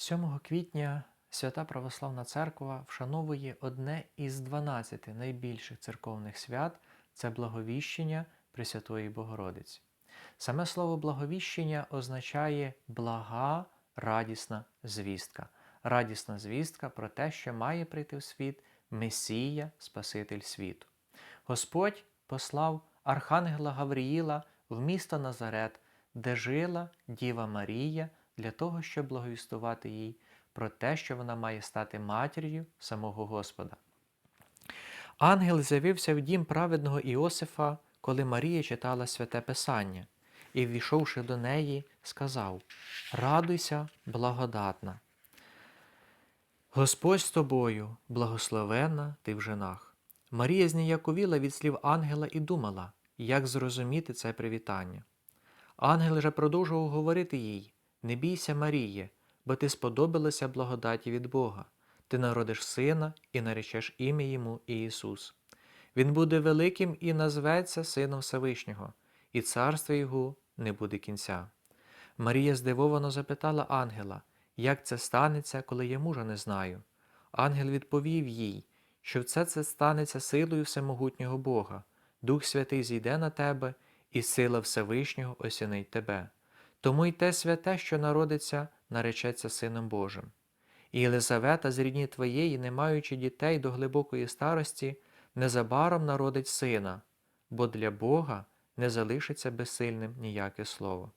7 квітня Свята Православна Церква вшановує одне із 12 найбільших церковних свят це благовіщення Пресвятої Богородиці. Саме слово благовіщення означає блага, радісна звістка. Радісна звістка про те, що має прийти в світ Месія, Спаситель світу. Господь послав Архангела Гавриїла в місто Назарет, де жила Діва Марія, для того, щоб благовістувати їй про те, що вона має стати матір'ю самого Господа. Ангел з'явився в дім праведного Іосифа, коли Марія читала святе Писання, і, ввійшовши до неї, сказав: Радуйся, благодатна. Господь з тобою, благословена ти в женах. Марія зніяковіла від слів ангела і думала, як зрозуміти це привітання. Ангел же продовжував говорити їй: Не бійся, Маріє, бо ти сподобалася благодаті від Бога. Ти народиш сина і наречеш ім'я йому Ісус. Він буде великим і назветься Сином Всевишнього, і царство його не буде кінця. Марія здивовано запитала ангела, як це станеться, коли я мужа не знаю. Ангел відповів їй, що все це станеться силою всемогутнього Бога. Дух Святий зійде на тебе, і сила Всевишнього осінить тебе. Тому й те святе, що народиться, наречеться Сином Божим. І Єлизавета з рідні твоєї, не маючи дітей до глибокої старості, незабаром народить сина, бо для Бога не залишиться безсильним ніяке слово.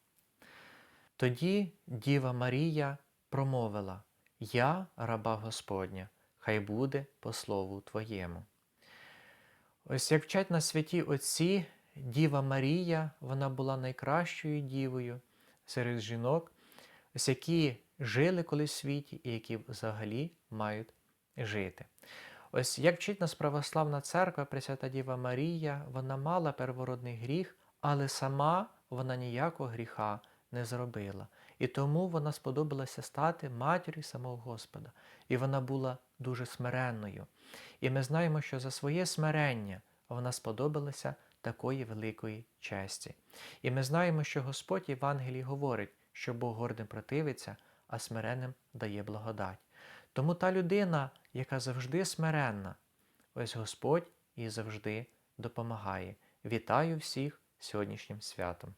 Тоді Діва Марія промовила Я раба Господня, хай буде по слову Твоєму. Ось як вчать на святі Отці, Діва Марія, вона була найкращою дівою серед жінок, ось які жили колись в світі і які взагалі мають жити. Ось як вчить нас православна церква, Пресвята Діва Марія, вона мала первородний гріх, але сама вона ніякого гріха не зробила. І тому вона сподобалася стати матір'ю самого Господа. І вона була дуже смиренною. І ми знаємо, що за своє смирення вона сподобалася такої великої честі. І ми знаємо, що Господь Євангелій говорить, що Бог гордим противиться, а смиренним дає благодать. Тому та людина, яка завжди смиренна, ось Господь їй завжди допомагає. Вітаю всіх сьогоднішнім святом.